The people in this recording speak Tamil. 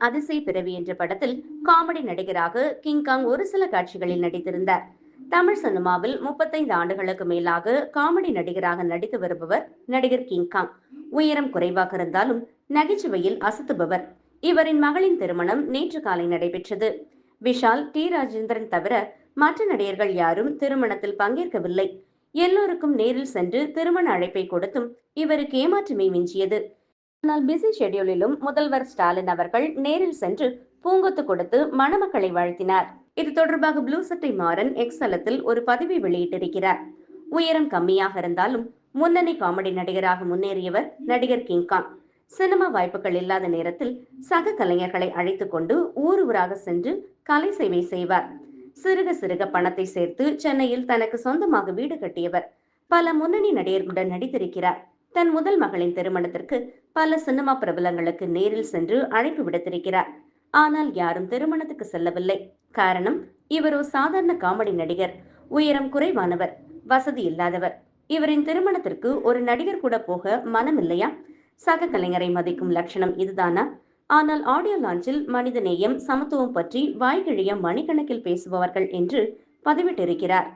அதிசய பிறவி என்ற படத்தில் காமெடி நடிகராக கிங்காங் ஒரு சில காட்சிகளில் நடித்திருந்தார். தமிழ் சினிமாவில் முப்பத்தைந்து ஆண்டுகளுக்கு மேலாக காமெடி நடிகராக நடித்து வருபவர் நடிகர் கிங்காங் உயரம் குறைவாக இருந்தாலும் நகைச்சுவையில் அசத்துபவர். இவரின் மகளின் திருமணம் நேற்று காலை நடைபெற்றது. விஷால் டி. ராஜேந்திரன் தவிர மற்ற நடிகர்கள் யாரும் திருமணத்தில் பங்கேற்கவில்லை. எல்லோருக்கும் நேரில் சென்று திருமண அழைப்பை கொடுத்தும் இவருக்கு ஏமாற்றமே மிஞ்சியது. ஆனால் பிஸி ஷெட்யூலிலும் முதல்வர் ஸ்டாலின் அவர்கள் நேரில் சென்று பூங்கொத்து கொடுத்து மணமக்களை வாழ்த்தினார். இது தொடர்பாக ப்ளூ சட்டை மாறன் எக்ஸ் தளத்தில் ஒரு பதிவை வெளியிட்டிருக்கிறார். உயரம் கம்மியாக இருந்தாலும் முன்னணி காமெடி நடிகராக முன்னேறியவர் நடிகர் கிங்காங் சினிமா வாய்ப்புகள் இல்லாத நேரத்தில் சக கலைஞர்களை அழைத்து கொண்டு ஊர் ஊராக சென்று கலை சேவை செய்வார். சிறுக சிறுக பணத்தை சேர்த்து சென்னையில் தனக்கு சொந்தமாக வீடு கட்டியவர். பல முன்னணி நடிகர்களுடன் நடித்திருக்கிறார். தன் முதல் மகளின் திருமணத்திற்கு பல சினிமா பிரபலங்களுக்கு நேரில் சென்று அழைப்பு விடுத்திருக்கிறார். ஆனால் யாரும் திருமணத்துக்கு செல்லவில்லை. காரணம் இவரோ சாதாரண காமெடி நடிகர். உயரம் குறைவானவர் வசதி இல்லாதவர். இவரின் திருமணத்திற்கு ஒரு நடிகர் கூட போக மனம் இல்லையா? சக கலைஞரை மதிக்கும் லட்சணம் இதுதானா? ஆனால் ஆடியோ லான்ச்சில் மனிதநேயம் சமத்துவம் பற்றி வாய்கிழிய மணிக்கணக்கில் பேசுபவர்கள் என்று பதிவிட்டிருக்கிறார்.